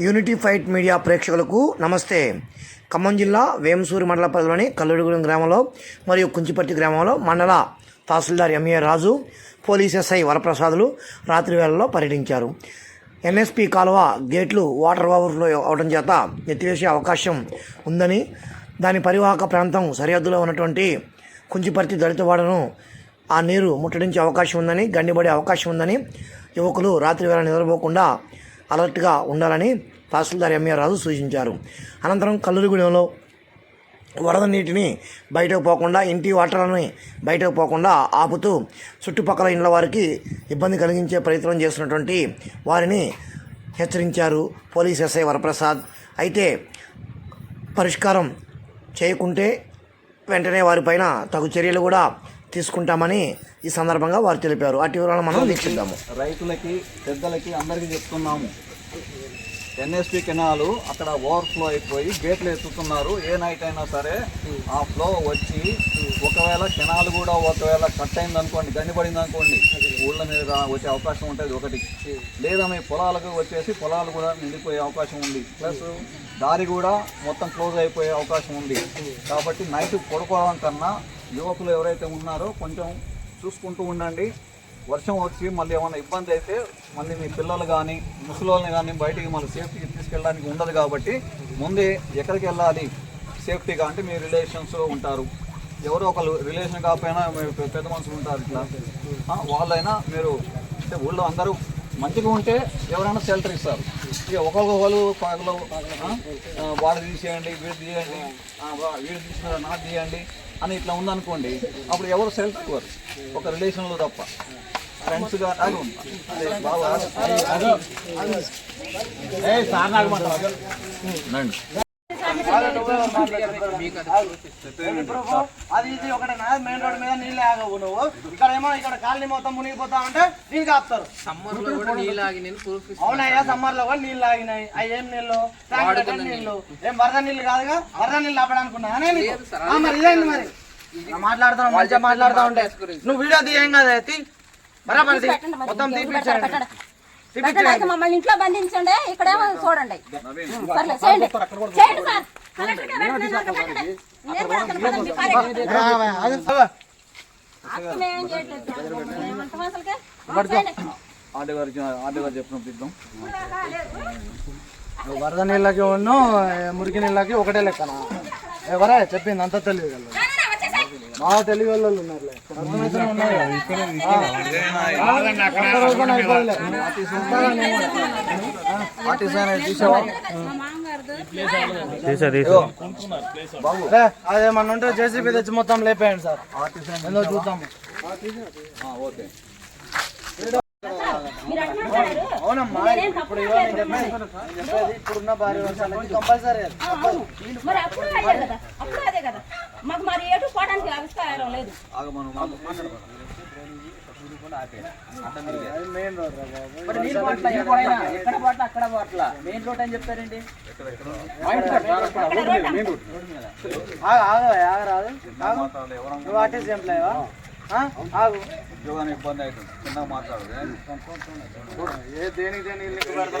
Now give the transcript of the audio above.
Unity fight media ప్రేక్షకులకు నమస్తే. ఖమ్మం జిల్లా వేమసూరి మండల పరిధిలోని కల్లూరుగూడెం గ్రామంలో మరియు కుంచిపర్తి గ్రామంలో మండల తహసీల్దార్ ఎంఏ రాజు పోలీస్ ఎస్ఐ వరప్రసాదులు రాత్రి వేళల్లో పర్యటించారు. ఎన్ఎస్పి కాలువ గేట్లు వాటర్ ఓవర్ఫ్లో అవడం చేత ఎత్తివేసే అవకాశం ఉందని దాని పరివాహక ప్రాంతం సరిహద్దులో ఉన్నటువంటి కుంచిపర్తి దళితవాడను ఆ నీరు ముట్టడించే అవకాశం ఉందని గండిపడే అవకాశం ఉందని యువకులు రాత్రి వేళ నిద్రపోకుండా అలర్ట్గా ఉండాలని తహసీల్దార్ ఎంఏ రాజు సూచించారు. అనంతరం కల్లూరుగూడెంలో వరద నీటిని బయటకు పోకుండా ఇంటి వాటర్ని బయటకు పోకుండా ఆపుతూ చుట్టుపక్కల ఇండ్ల వారికి ఇబ్బంది కలిగించే ప్రయత్నం చేసినటువంటి వారిని హెచ్చరించారు పోలీస్ ఎస్ఐ వరప్రసాద్. అయితే పరిష్కారం చేయకుంటే వెంటనే వారిపైన తగు చర్యలు కూడా తీసుకుంటామని ఈ సందర్భంగా వారు తెలిపారు. అటు వివరాలు మనం వీక్షిద్దాము. రైతులకి పెద్దలకి అందరికీ చెప్తున్నాము. ఎన్ఎస్పి కెనాలు అక్కడ ఓవర్ఫ్లో అయిపోయి గేట్లు ఎత్తుతున్నారు. ఏ నైట్ అయినా సరే ఆ ఫ్లో వచ్చి ఒకవేళ కెనాల్ కూడా ఒకవేళ కట్ అయింది అనుకోండి గండిపడింది అనుకోండి ఊళ్ళ మీద వచ్చే అవకాశం ఉంటుంది ఒకటి. లేదా మీ పొలాలకు వచ్చేసి పొలాలు కూడా నిండిపోయే అవకాశం ఉంది. ప్లస్ దారి కూడా మొత్తం క్లోజ్ అయిపోయే అవకాశం ఉంది. కాబట్టి నైట్ పడుకోవడం కన్నా యువకులు ఎవరైతే ఉన్నారో కొంచెం చూసుకుంటూ ఉండండి. వర్షం వచ్చి మళ్ళీ ఏమైనా ఇబ్బంది అయితే మళ్ళీ మీ పిల్లలు కానీ ముసలోళ్ళని కానీ బయటికి మళ్ళీ సేఫ్టీకి తీసుకెళ్ళడానికి ఉండదు కాబట్టి ముందే ఎక్కడికి వెళ్ళాలి? సేఫ్టీగా అంటే మీ రిలేషన్స్ ఉంటారు. ఎవరో ఒకరు రిలేషన్ కాకపోయినా మీరు పెద్ద మనుషులు ఉంటారు ఇట్లా. వాళ్ళైనా మీరు అంటే ఊళ్ళో అందరూ మంచిగా ఉంటే ఎవరైనా షెల్టర్ ఇస్తారు. ఇక ఒకరికొకరు పగలు వాడు తీసేయండి వీడు తీయండి వీడు తీసిన నాకు తీయండి. అని ఇట్లా ఉందనుకోండి అప్పుడు ఎవరు షెల్టర్ ఇవ్వరు ఒక రిలేషన్లో తప్ప. ఫ్రెండ్స్గా అది ఉంది. అదే బాగా నండి అది ఇది ఒకటే మెయిన్ రోడ్ మీద నీళ్ళు ఆగవు నువ్వు. ఇక్కడ ఏమో ఇక్కడ కాలనీ మొత్తం మునిగిపోతా ఉంటే నీళ్ళు ఆపుతారు అవునయ్యా సమ్మర్లో కూడా నీళ్ళు ఆగినాయి. అవి ఏం నీళ్ళు? నీళ్ళు. ఏం వరద నీళ్ళు కాదుగా? వరద నీళ్ళు ఆపడానుకున్నా. మరి ఇదేంది మరి? మాట్లాడతాం మంచిగా మాట్లాడుతా ఉంటే. నువ్వు వీడియో తీయం కదా. మొత్తం తీపిచ్చాడు అయితే మమ్మల్ని ఇంట్లో బంధించండి. ఇక్కడేమో చూడండి. సర్లే చేయండి. చేయండి సార్. వరద. నీళ్ళకి ఉన్ను మురికి నీళ్ళకి ఒకటే లెక్కన? ఎవరా? చెప్పింది అంత తెలివి రా, మా తెలివి వాళ్ళు ఉన్నారులే అర్థమైతేనే ఉన్నారు ఆర్టీసీ అనేది తీసావా మా మామగారిది. రే, అదేమన్నా ఉంటే జేసీబీ తెచ్చి మొత్తం లేపేయండి సార్ ఏందో చూద్దాము ఓకే. అవునమ్మా. ఇప్పుడు. చెప్పేది ఇప్పుడున్న భారీ వర్షాలకి కంపల్సరీ. మరి అప్పుడు అదే కదా. అప్పుడు అదే కదా. మాకు మరి ఎటు పోవడానికి ఆవిష్కారం లేదు. ఆగ మనం మాట్లాడదాం అది మెయిన్ రోడ్ రా బాబు. మరి నీళ్ళు పోట్ల ఎక్కడైనా ఎక్కడ పోట్ల అక్కడ పోట్ల? మెయిన్ రోడ్ అని చెప్తారండి ఆగు, ఆగు, ఆగరాదు నువ్వు ఎంప్లాయవా ఉద్యోగానికి ఇబ్బంది అవుతుంది. చిన్నగా మాట్లాడదు ఏ? దేనికి పెడతావు?